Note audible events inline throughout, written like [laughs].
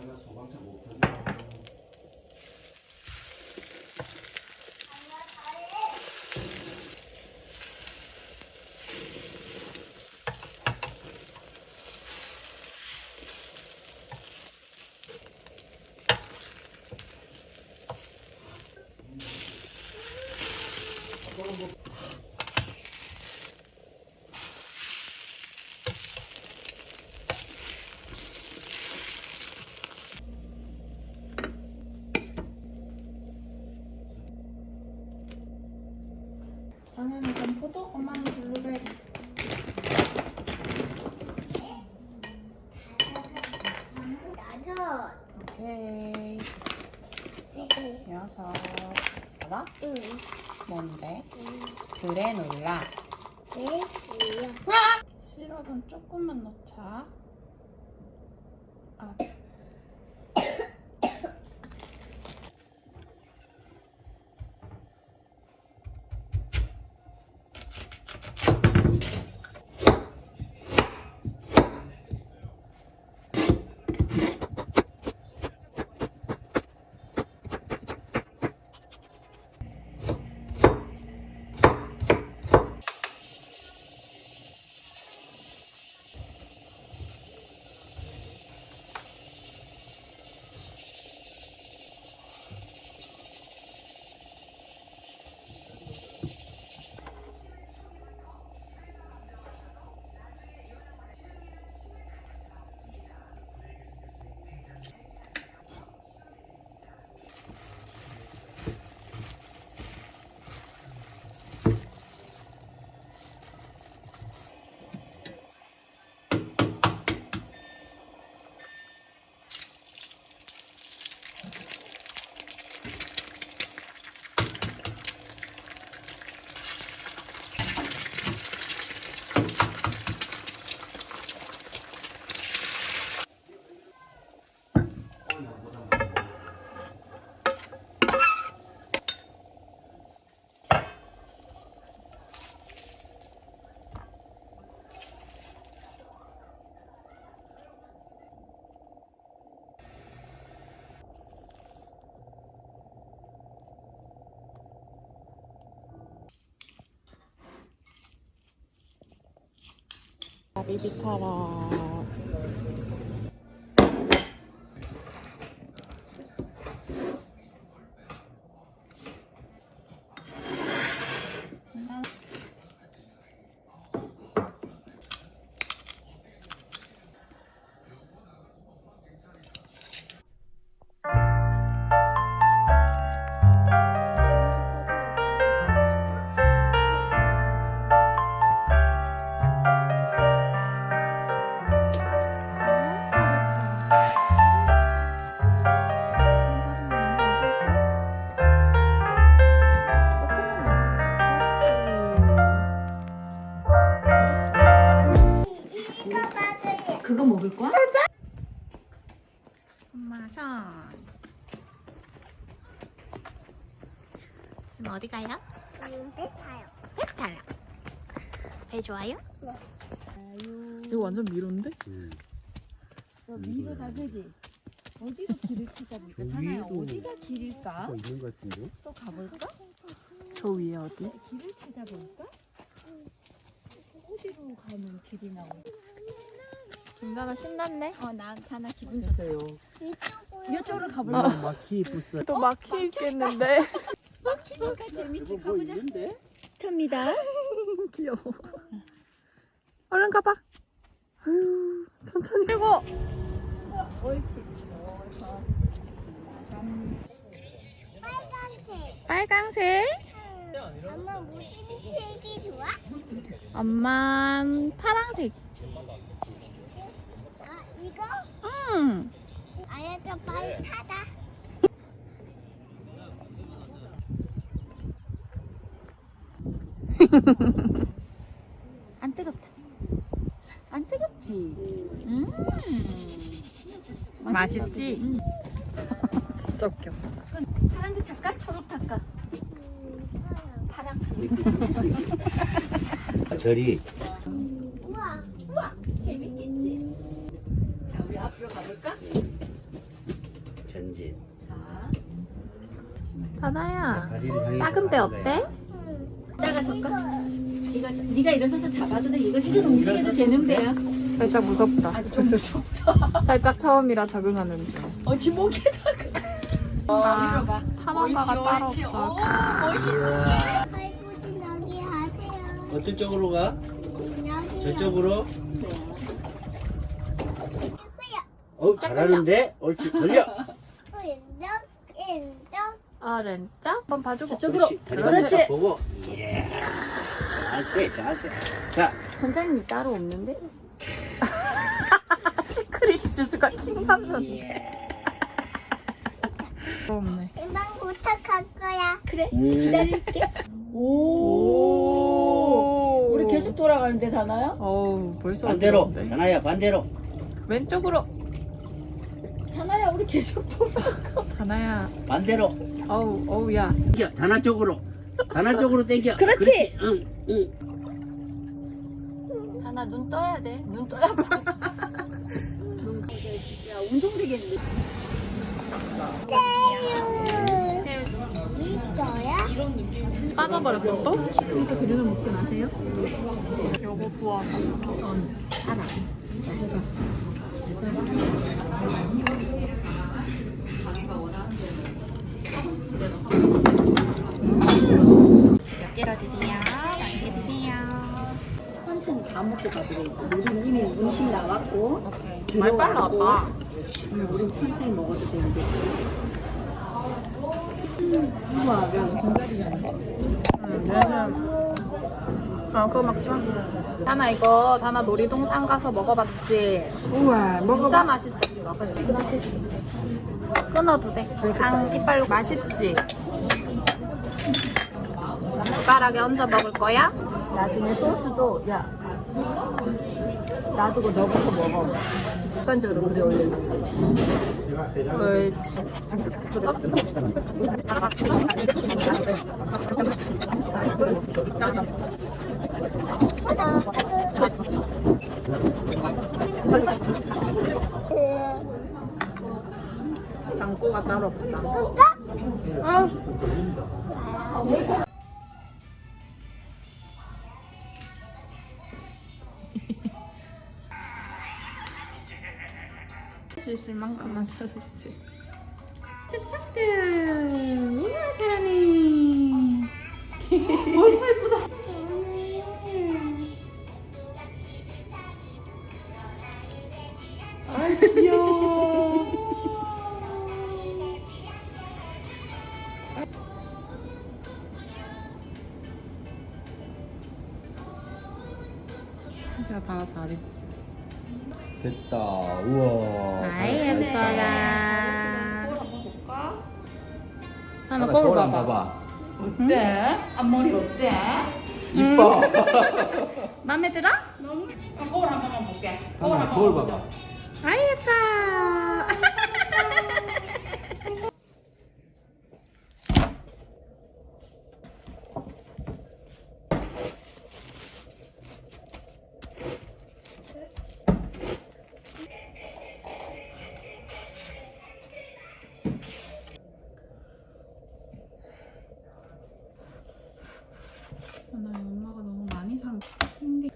那个处方证。 저는 우선 포도, 엄마는 블루베리. 나도. 오케이. 여섯. 알아? 응. 뭔데? 그래놀라. 네. 시럽은 조금만 넣자. 비비카라. 이거 너 위로 가 그지? 어디로 길을 찾아볼까? 저 하나야 위에도 어디가 길일까? 뭐 있는 것 같은데? 또 가볼까? 저 위에 어디? 길을 찾아볼까? 어디로 가면 길이 나오지? 김가가 신났네. 어, 나 하나 기분 좋다. 이쪽으로. 이쪽으로 가볼까? 마키 부스. 또 막히 있겠는데. 막히니까 재밌지 이거 뭐 가보자 있는데? 탑니다 [laughs] 귀여워. 얼른 가봐. 아유, 천천히. 그리고 옳지 빨간색. 빨강색. 엄마 무슨 색이 좋아? 엄만 파랑색. 아, 이거? 음. 알았어, 빨리 타자. 안 뜨겁다. 안 뜨겁지? 음. 맛있지? 음. [laughs] 진짜 웃겨. 파란색 탈까? 초록 탈까? 파랑 [laughs] 저리 우와. 우와 재밌겠지? 자 우리 앞으로 가볼까? 전진. 자 바나야. 작은 배. 어때? 이따가 설까? 네가 네가 일어서서 잡아도 돼 이거 이건 움직여도 되는 배야 살짝 무섭다. 아주 좀 무섭다 살짝 처음이라 적응하는 중. 어 지목에다가 어 아, 위로 가 탐험가가 따로 없어. 오 멋있네 할아버지 어떤 쪽으로 가? 여기요. 저쪽으로? 이거야. 어 잘하는데? 옳지 돌려 인덕. 오른쪽 한번 봐주고 저쪽으로. 그렇지 다리 그렇지. 바짝 보고 예 자세 자세 자 선장님 따로 없는데? [laughs] 시크릿 주주가 킹 받는 예. 없네. 금방 도착할 거야. 그래 음. 기다릴게. 오. 오. 우리 계속 돌아가는데 다나요? 어우 벌써 반대로. 어지러운데. 하나야 반대로. 왼쪽으로. 다나야 우리 계속 돌아가. 하나야. 반대로. 어우 어우 야. 당겨 다나 쪽으로. 다나 쪽으로 당겨. 그렇지. 응응. 다 나 눈 떠야 돼 눈 떠야 눈 야, 운동 되겠네 이거야? 빠져버렸어. 또? 그러니까 재료는 먹지 마세요. 요거 부어 알아 몇 개로 드세요 맛있게 드세요 천천히 다 먹고 가도 돼 우린 이미 음식 나왔고 말 빨라 아빠 응, 우린 천천히 먹어도 되는데. 음, 우와 면 공갈이잖아 응 얘는 아 그거 먹지마. 다나 이거 다나 놀이동산 가서 먹어봤지? 우와 진짜 맛있었어. 그치? 끊어도 돼강 이빨로. 맛있지? 숟가락에 얹어 먹을 거야? 나중에 소스도 야 놔두고 넣어서 먹어. 습관적으로 물에 올리는 그렇지. 장구가 따로 없다. 할수 있을 만큼만 잘했지 특삭들 우와 사랑해 벌써 예쁘다 아이 귀여워 진짜 다 잘했지 됐다 우와 아이 예뻐라 하나 하나 거울 거울 봐봐 봐봐 어때? 앞머리 어때? 이뻐 [laughs] 맘에 들어? 거울 한 번만 볼게. 거울 하나 한 거울 번만 봐봐 보자. 아이 예뻐 나 엄마가 너무 많이 산 힘들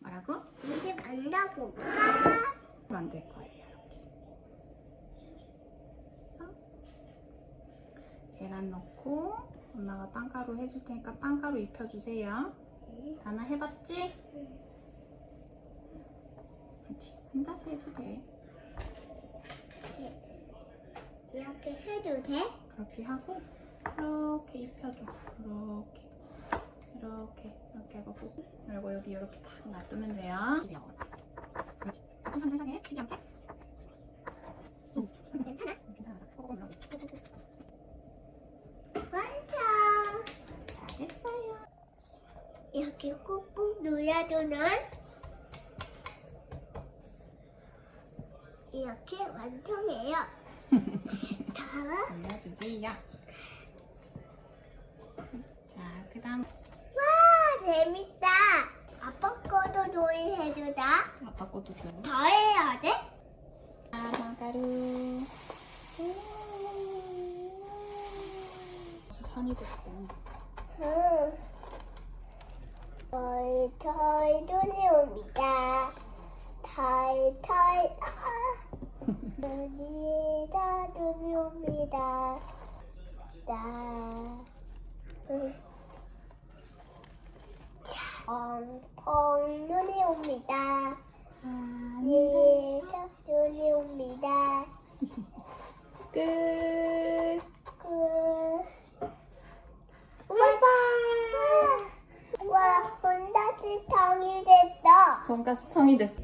뭐라고? 이제 만나볼까? 만들 거예요 이렇게 계란 넣고 엄마가 빵가루 해줄 테니까 빵가루 입혀주세요. 다나 해봤지? 그렇지. 혼자서 해도 돼. 이렇게 돼? 그렇게 하고 이렇게 입혀줘. 이렇게 이렇게 이렇게 하고 그리고 여기 이렇게 딱 놔두면 돼요. 그렇지. 항상 세상에 튀지 않게. 응. 괜찮아. 괜찮아. 조금 이렇게. 완성! 잘했어요. 이렇게 꾹꾹 눌러주는 이렇게 완성해요. 다. 올려주세요. 자, 그 다음 와 재밌다. 아빠 거도 조이 해주다. 아빠 것도 줘. 더 해야 돼? 아, 빵가루. 산이 됐고. 응. 저희 저희 눈이 옵니다. 타이 타이 아 눈이다 눈이 옵니다. 자, 응. 펑펑 눈이 옵니다. 니다 눈이 옵니다. 끝. 그 바이바이. 와, 혼다지 텅이 됐다. 돈가스 성이 됐어.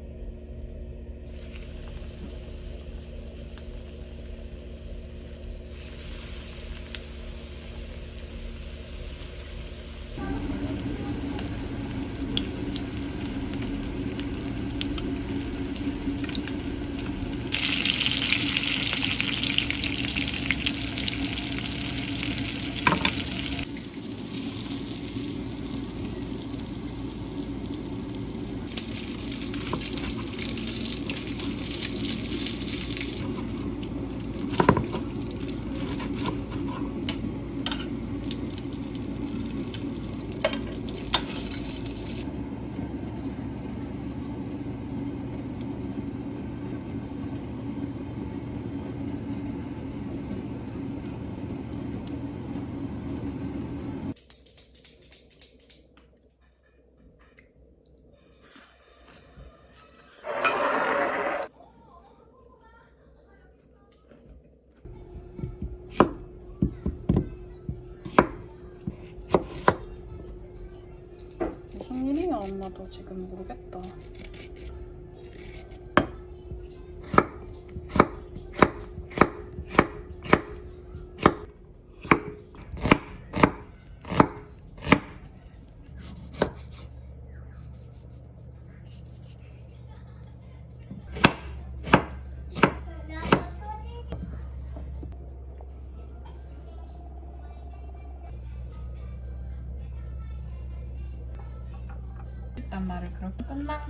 무슨 일이야, 엄마도 지금 모르겠다.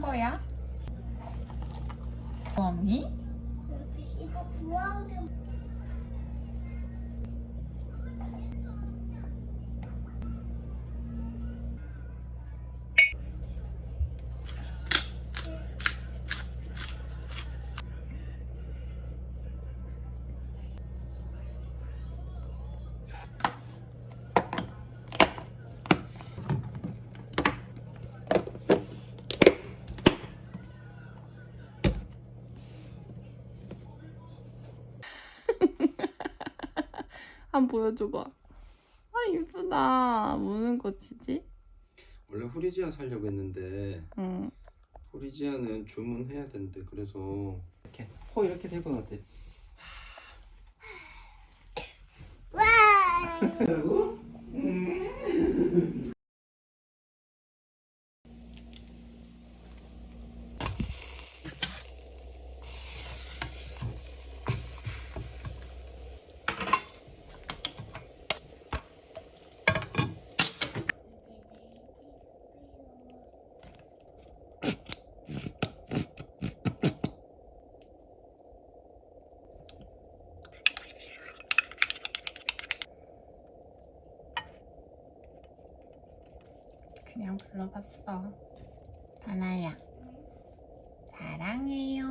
거야? 한번 보여줘봐. 아 이쁘다. 무슨 꽃이지? 원래 후리지아 살려고 했는데 응. 후리지아는 주문해야 된대 그래서 이렇게 코 이렇게 대고 놨대 와! [laughs] 그리고 그냥 불러봤어. 다나야. 사랑해요.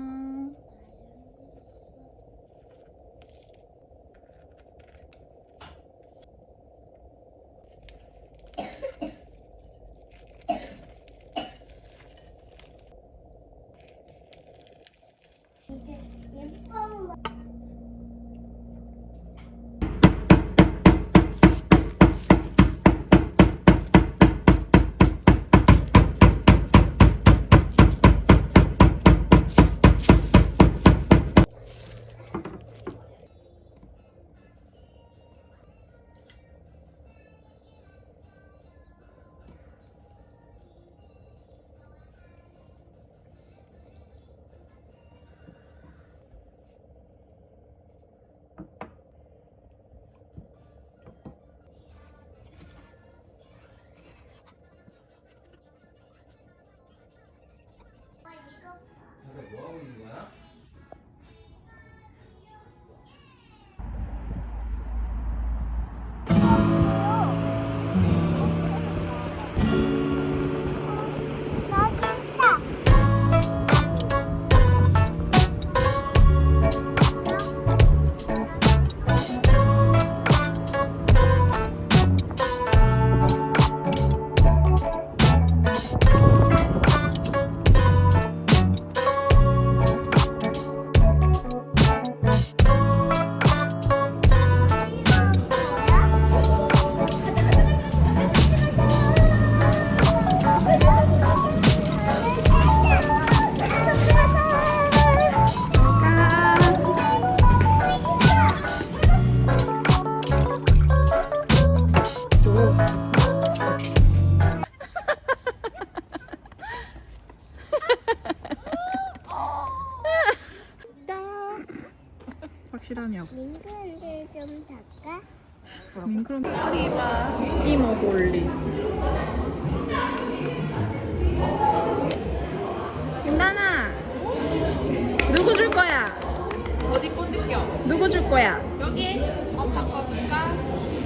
꽂을게요? 누구 줄 거야? 여기 엄마 거 줄까?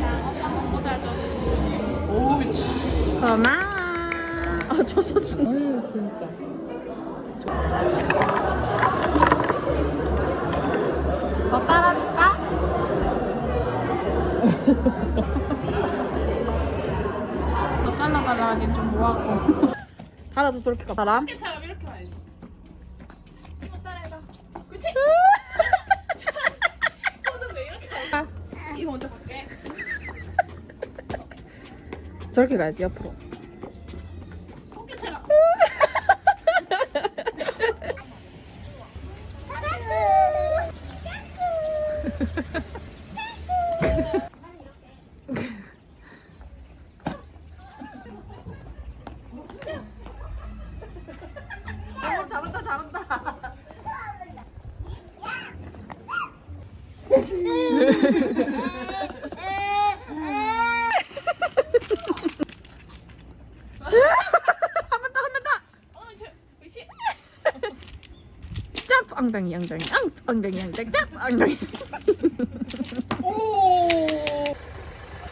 자, 엄마 거 꽂아줘. 고마워. 아, 저 사진. 아유, 진짜. 더 따라줄까? [laughs] 더 잘라달라 하긴 좀 뭐하고. 하나도 저렇게 가라. 어깨처럼 이렇게 와야지. 이거 따라해봐. 그치? 손은 왜 이렇게 와? 이거 먼저 갈게. 저렇게 가야지, 옆으로. [laughs] 어깨처럼. 잘한다, 잘한다. 한 번 더, 한 번 더. 어, 저, 그치? 점프 엉덩이 엉덩이 엉 엉덩이 엉덩이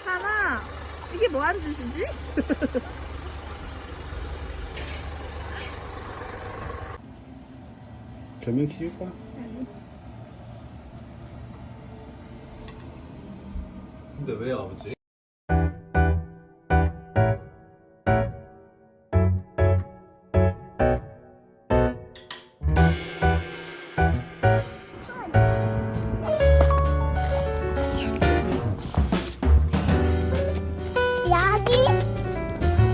하나 이게 뭐 한 짓이지? 조명 켜줄까? 근데 왜 아버지?